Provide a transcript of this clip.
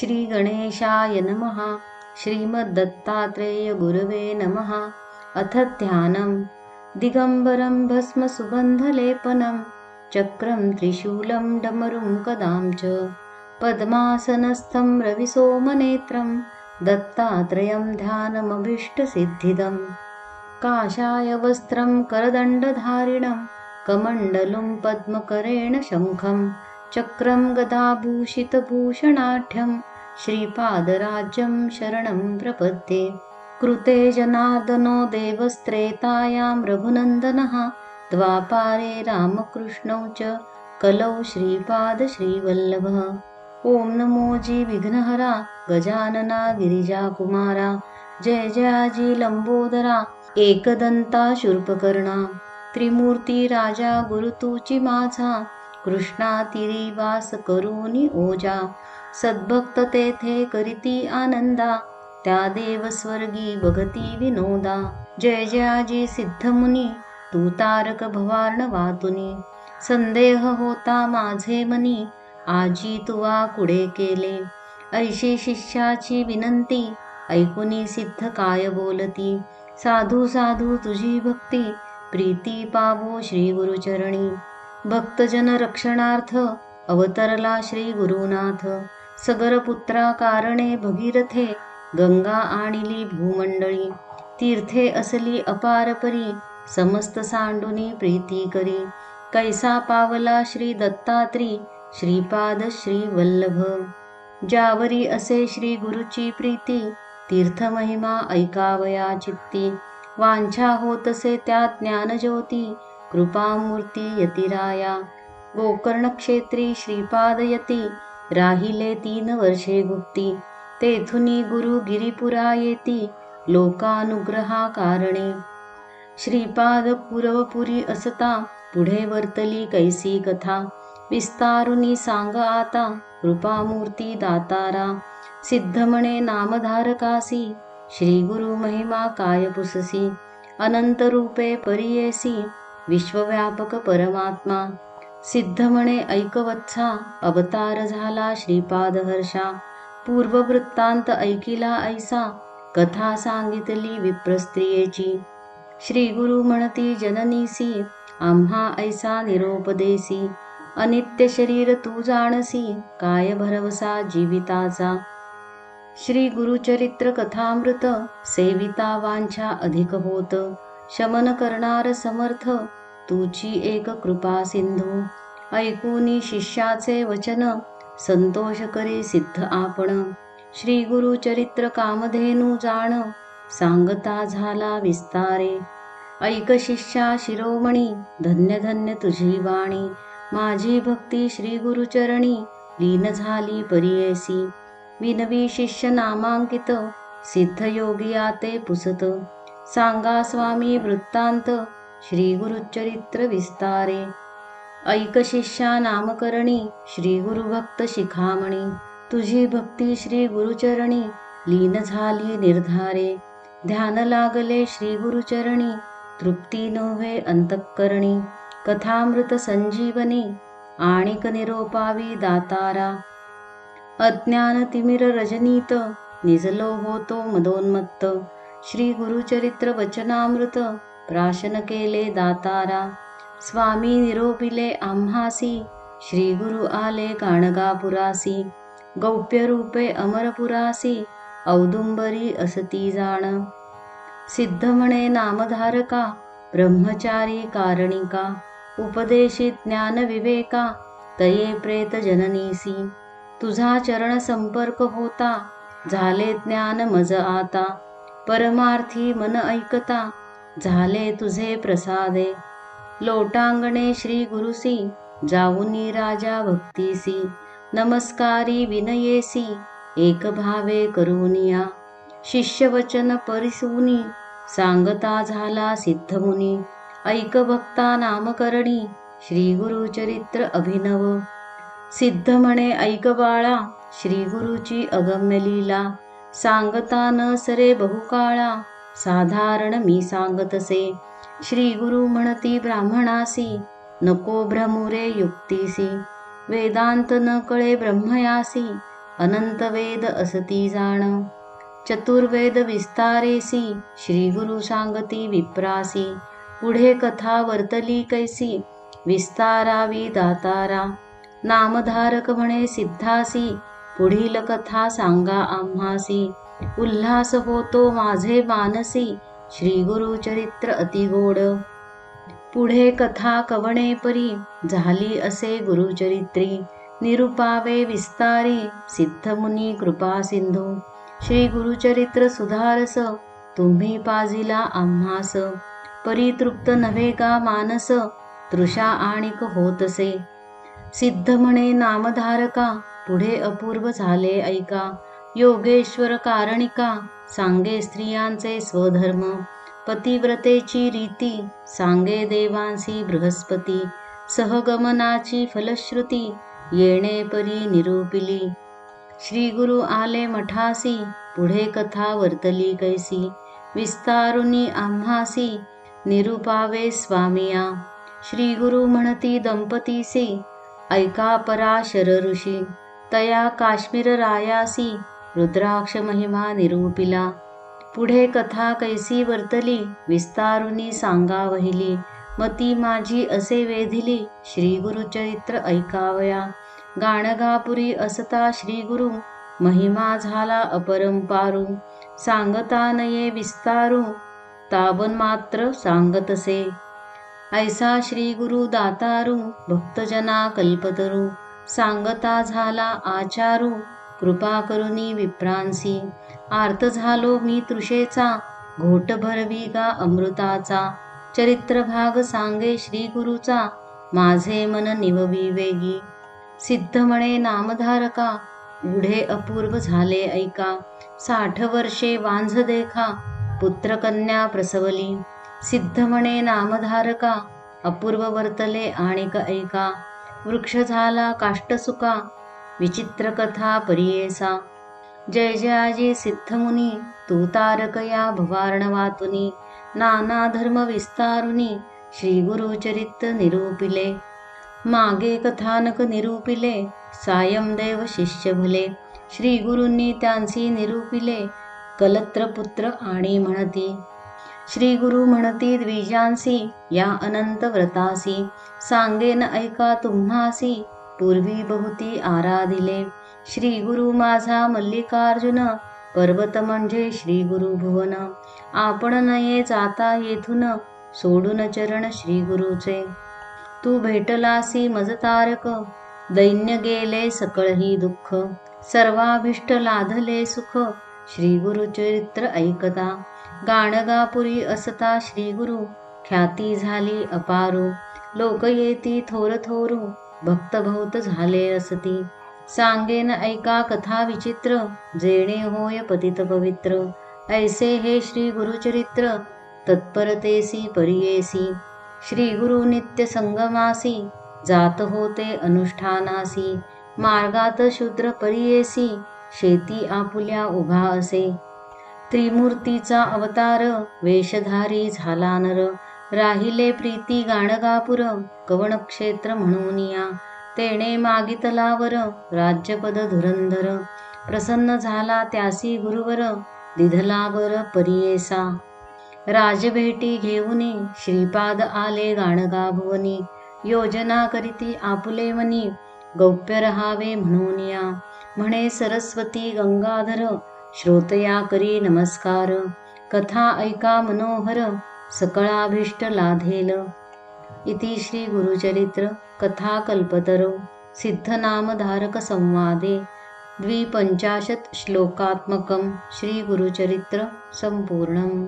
श्री गणेशाय नमः। श्रीमद्दत्तात्रेय गुरवे नमः। अथ ध्यानं दिगम्बरं भस्मसुगन्धलेपनं चक्रं त्रिशूलं डमरुं कदां च। पद्मासनस्थं रविसोमनेत्रं दत्तात्रयं ध्यानमभीष्टसिद्धिदम्। काषायवस्त्रं करदण्डधारिणं कमण्डलुं पद्मकरेण शङ्खं चक्रं गदाभूषितभूषणाढ्यं श्रीपादराज्यं शरणं प्रपद्ये। कृते जनार्दनो देवस्त्रेतायां रघुनन्दनः द्वापारे रामकृष्णौ च कलौ श्रीपादश्रीवल्लभः ॐ नमो जी विघ्नहरा गजानना गिरिजाकुमारा जय जयाजी लम्बोदरा एकदन्ता शूर्पकर्णा। त्रिमूर्ती राजा गुरुतूची माझा कृष्णा तिरी वास करूनी ओजा सद्भक्त तेथे करीती आनंदा त्या देवस्वर्गी बघती विनोदा. जय जयाजी सिद्धमुनी तू तारक भवार्ण वातुनी. संदेह होता माझे मनी आजी तुवा कुडे केले. ऐशी शिष्याची विनंती ऐकुनी सिद्ध काय बोलती. साधू साधू तुझी भक्ती प्रीती पावो श्री गुरुचरणी भक्तजन रक्षणार्थ अवतरला श्री गुरुनाथ. सगरपुत्रा कारणे भगीरथे गंगा आणिली भूमंडळी. तीर्थे असली अपारपरी समस्त सांडुनी प्रीती करी. कैसा पावला श्री दत्तात्री श्रीपाद श्री वल्लभ. ज्यावरी असे श्री गुरुची प्रीती तीर्थमहिमा ऐकावया चित्ती. वांछा होतसे त्या ज्ञानज्योती कृपामूर्ती यतिराया गोकर्णक्षेत्री श्रीपादयती राहिले तीन वर्षे गुप्ती तेथुनी गुरु गिरिपुरा येती लोकानुग्रहा कारणे श्रीपाद पुरवपुरी असता पुढे वर्तली कैसी कथा विस्तारुनी सांग आता कृपामूर्ती दातारा सिद्धमणे नामधारकासी श्री गुरु महिमा काय पुससी अनंत रूपे परियेसी विश्वव्यापक परमात्मा. सिद्ध म्हणे ऐकवत्सा अवतार झाला श्रीपाद हर्षा पूर्ववृत्तांत ऐकिला ऐसा कथा सांगितली विप्रस्त्रियेची. श्री गुरु म्हणती जननीसी आम्हा ऐसा निरोपदेसी. अनित्य शरीर तू जाणसी काय भरवसा जीविताचा. श्री गुरुचरित्र कथामृत सेविता वांछा अधिक होत. शमन करणार समर्थ तुची एक कृपा सिंधू. ऐकूनी शिष्याचे वचन संतोष करी सिद्ध आपण. श्री गुरु चरित्र कामधेनू जाण सांगता झाला विस्तारे. ऐक शिष्या शिरोमणी धन्य धन्य तुझी वाणी. माझी भक्ती श्री गुरुचरणी लीन झाली परियेसी. विनवी शिष्य नामांकित सिद्धयोगिया ते पुसत. सांगा स्वामी वृत्तांत श्री गुरुचरित्र विस्तारे. ऐक शिष्या नामकरणी श्री गुरुभक्त शिखामणी. तुझी भक्ती श्री गुरुचरणी लीन झाली निर्धारे. ध्यान लागले श्री गुरुचरणी तृप्ती नव्हे अंतःकरणी. कथामृत संजीवनी आणिक निरोपावी दातारा. अज्ञान तिमिर रजनीत निजलो होतो मदोन्मत्त. श्री गुरुचरित्र वचनामृत प्राशन केले दातारा स्वामी निरोपिले आम्हासी श्री गुरु आले गाणगापुरासी गौप्य रूपे अमरपुरासी औदुंबरी असती जाण। सिद्ध म्हणे नामधारका ब्रह्मचारी कारणिका उपदेशी ज्ञान विवेका तये प्रेत जननीसी। तुझा चरण संपर्क होता झाले ज्ञान मज आता। परमार्थी मन ऐकता झाले तुझे प्रसादे. लोटांगणे श्री गुरुसी जाऊनी राजा भक्तीसी नमस्कारी विनयेसी एक भावे करुनिया शिष्यवचन परिसुनी सांगता झाला सिद्धमुनी ऐक भक्ता नामकरणी श्री गुरुचरित्र अभिनव. सिद्ध म्हणे ऐक बाळा श्री गुरुची अगम्य लीला. सांगता न सरे बहुकाळा साधारण मी सांगतसे. श्री गुरु म्हणती ब्राह्मणासी नको भ्रमुरे युक्तीसी. वेदांत न कळे ब्रह्मयासी अनंत वेद असती जाण. चतुर्वेद विस्तारेसी श्री गुरु सांगती विप्रासी. पुढे कथा वर्तली कैसी विस्तारावी दातारा. नामधारक म्हणे सिद्धासी पुढील कथा सांगा आम्हासी. उल्हास होतो माझे मानसी. श्री गुरु चरित्र अतिगोड पुढे कथा कवणे परी? झाली असे गुरुचरित्री निरुपावे विस्तारी. सिद्धमुनी कृपा सिंधू. श्री गुरुचरित्र सुधारस. तुम्ही पाजिला आम्हास. परितृप्त नव्हे का मानस? तृषा आणिक होतसे. सिद्ध म्हणे नामधारका. पुढे अपूर्व झाले ऐका. योगेश्वर कारणिका सांगे स्त्रियांचे स्वधर्म. पतिव्रतेची रीती सांगे देवांसी बृहस्पती. सहगमनाची फलश्रुती येणे परी निरूपिली. श्री गुरु आले मठासी पुढे कथा वर्तली कैसी. विस्तारुनी आम्हासी निरुपावे स्वामिया. श्री गुरु म्हणती दंपतीसी ऐका पराशर ऋषी. तया काश्मीर रायासी रुद्राक्ष महिमा निरूपिला. पुढे कथा कैसी वर्तली विस्तारुनी सांगा वहिली मती माझी असे वेधिली श्रीगुरुचरित्र ऐकावया. गाणगापुरी असता श्री गुरु महिमा झाला अपरंपारू सांगता नये विस्तारू ताबन मात्र सांगतसे. ऐसा श्री गुरु दातारू भक्तजना कल्पतरू. सांगता झाला आचारू. कृपा करुनी विप्रांसी. आर्त झालो मी तृषेचा. घोट भरवी गा अमृताचा. चरित्र भाग सांगे श्री गुरुचा माझे मन निववी वेगी. सिद्ध म्हणे नामधारका. उढे अपूर्व झाले ऐका. साठ वर्षे वांझ देखा. पुत्रकन्या प्रसवली. सिद्ध म्हणे नामधारका. अपूर्व वर्तले आणिक ऐका. वृक्ष झाला काष्टसुका विचित्र कथा परियेसा जय जयाजी सिद्धमुनी तू तारकया भवार्णवातुनी नाना धर्म विस्तारुनी श्री गुरुचरित निरूपिले. मागे कथानक निरूपिले सायम देव शिष्य भले. श्री गुरूंनी त्यांसी निरूपिले कलत्रपुत्र आणि म्हणती. श्री गुरु म्हणती द्विजांसी या अनंत व्रतासी सांगेन ऐका तुम्हासी पूर्वी बहुती आराधिले। श्री गुरु माझा मल्लिकार्जुन पर्वत म्हणजे श्री गुरु भुवन। आपण नये जाता येथून सोडून चरण श्री गुरुचे तू भेटलासी मज तारक दैन्य गेले सकळही दुःख। सर्वाभिष्ट लाधले सुख श्री गुरुचरित्र ऐकता। गाणगापुरी असता श्रीगुरु. ख्याती झाली अपारू. लोक येती थोर थोरू. भक्तभौत झाले असती. सांगेन ऐका कथा विचित्र. जेणे होय पतित पवित्र. ऐसे हे श्री गुरुचरित्र तत्परतेसी परियेसी. श्री गुरु नित्य संगमासी. जात होते अनुष्ठानासी. मार्गात शूद्र परियेसी. शेती आपुल्या उभा असे. त्रिमूर्तीचा अवतार वेशधारी झाला नर. राहिले प्रीती गाणगापुर कवणक्षेत्र म्हणून या. तेणे मागितलावर राज्यपद धुरंधर. प्रसन्न झाला त्यासी गुरुवर दिधलावर परियेसा. राजभेटी घेऊनी श्रीपाद आले गाणगा भुवनी योजना करीती आपुले मनी गौप्य रहावे म्हणून या. म्हणे सरस्वती गंगाधर श्रोतया करी नमस्कार. कथा ऐका मनोहर सकळाभीष्ट लाधेल. इति श्री गुरुचरित्र कथा कल्पतरो सिद्धनामधारक संवादे द्विपञ्चाशत् श्लोकात्मकं श्रीगुरुचरित्र सम्पूर्णम्